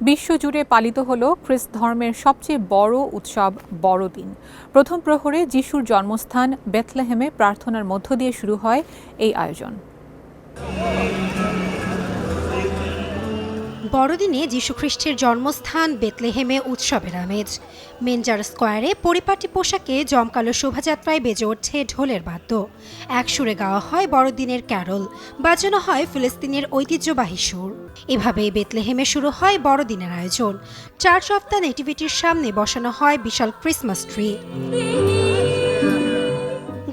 বিশ্বজুড়ে পালিত হল খ্রিস্ট ধর্মের সবচেয়ে বড় উৎসব বড়দিন। প্রথম প্রহরে যিশুর জন্মস্থান বেথলেহেমে প্রার্থনার মধ্য দিয়ে শুরু হয় এই আয়োজন। বড়দিনে যীশুখ্রিস্টের জন্মস্থান বেতলেহেমে উৎসবের আমেজ। মেনজার স্কোয়ারে পরিপাটি পোশাকে জমকালো শোভাযাত্রায় বেজে ওঠে ঢোলের বাদ্য। এক সুরে গাওয়া হয় বড়দিনের ক্যারল, বাজানো হয় ফিলিস্তিনের ঐতিহ্যবাহী সুর। এভাবেই বেতলেহেমে শুরু হয় বড়দিনের আয়োজন। চার্চ অফ দ্য নেটিভিটির সামনে বসানো হয় বিশাল ক্রিসমাস ট্রি।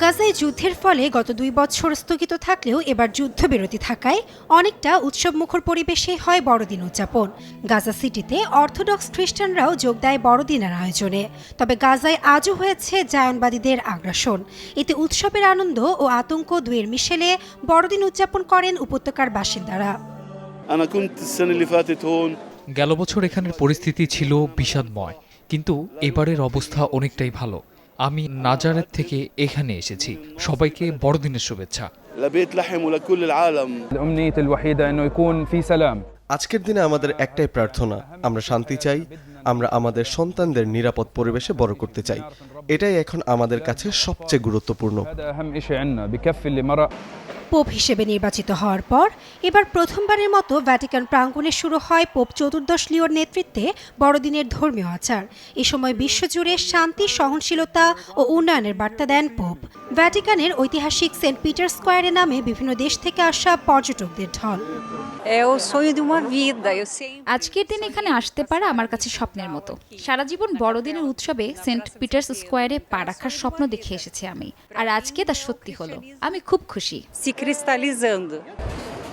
গাজায় যুদ্ধের ফলে গত দুই বছর স্থগিত থাকলেও এবার যুদ্ধবিরতি থাকায় অনেকটা উৎসবমুখর পরিবেশে হয় বড়দিন উদযাপন। গাজা সিটিতে অর্থোডক্স খ্রিস্টানরাও যোগ দেয় বড়দিনের আয়োজনে। তবে গাজায় আজও হয়েছে জায়নবাদীদের আগ্রাসন। এতে উৎসবের আনন্দ ও আতঙ্ক দুয়ের মিশেলে বড়দিন উদযাপন করেন উপত্যকার বাসিন্দারা। গেল বছর এখানের পরিস্থিতি ছিল বিষাদময় কিন্তু এবারের অবস্থা অনেকটাই ভালো। আমি নাজারের থেকে এখানে এসেছি। সবাইকে বড়দিনের শুভেচ্ছা। আজকের দিনে আমাদের একটাই প্রার্থনা আমরা শান্তি চাই আমরা আমাদের সন্তানদের নিরাপদ পরিবেশে বড় করতে চাই। এটাই এখন আমাদের কাছে সবচেয়ে গুরুত্বপূর্ণ। পোপ হিসেবে নির্বাচিত হওয়ার পর, এবার প্রথমবারের মতো ভ্যাটিকান প্রাঙ্গণে শুরু হয় পোপ চতুর্দশ লিওর নেতৃত্বে বড়দিনের ধর্মীয় আচার। এ সময় বিশ্বজুড়ে শান্তি, সহনশীলতা ও উন্নয়নের বার্তা দেন পোপ। ভ্যাটিকানের ঐতিহাসিক সেন্ট পিটার স্কোয়ারে নামে বিভিন্ন দেশ থেকে আসা পর্যটকদের ঢল. আজকের দিন এখানে আসতে পারা আমার কাছে স্বপ্নের মতো। সারা জীবন বড়দিনের উৎসবে সেন্ট পিটার্স স্কোয়ারে পা রাখার স্বপ্ন দেখে এসেছি আমি। আর আজকে তা সত্যি হলো। আমি খুব খুশি। Se cristalizando.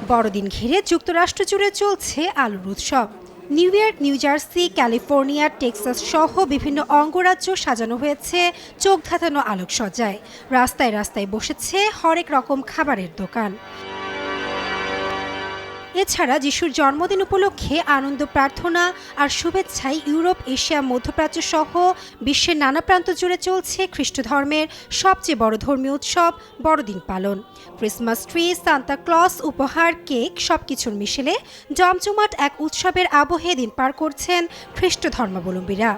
বড়দিন ঘিরে যুক্তরাষ্ট্র জুড়ে চলছে আলুর উৎসব। New York, New Jersey, California, Texas সহ বিভিন্ন অঙ্গরাজ্য সাজানো হয়েছে চোখ ধাঁধানো আলোকসজ্জায়। রাস্তায় রাস্তায় বসেছে হরেক রকম খাবারের দোকান। এছাড়া যিশুর জন্মদিন উপলক্ষে আনন্দ প্রার্থনা আর শুভেচ্ছায় ইউরোপ, এশিয়া, মধ্যপ্রাচ্য সহ বিশ্বের নানা প্রান্ত জুড়ে চলছে খ্রিস্ট ধর্মের সবচেয়ে বড় ধর্মীয় উৎসব, বড়দিন পালন। ক্রিসমাস ট্রি, সান্তা ক্লস, উপহার, কেক সবকিছুর মিশেলে জমজমাট এক উৎসবের আবহে দিন পার করছেন খ্রিস্ট ধর্মাবলম্বীরা।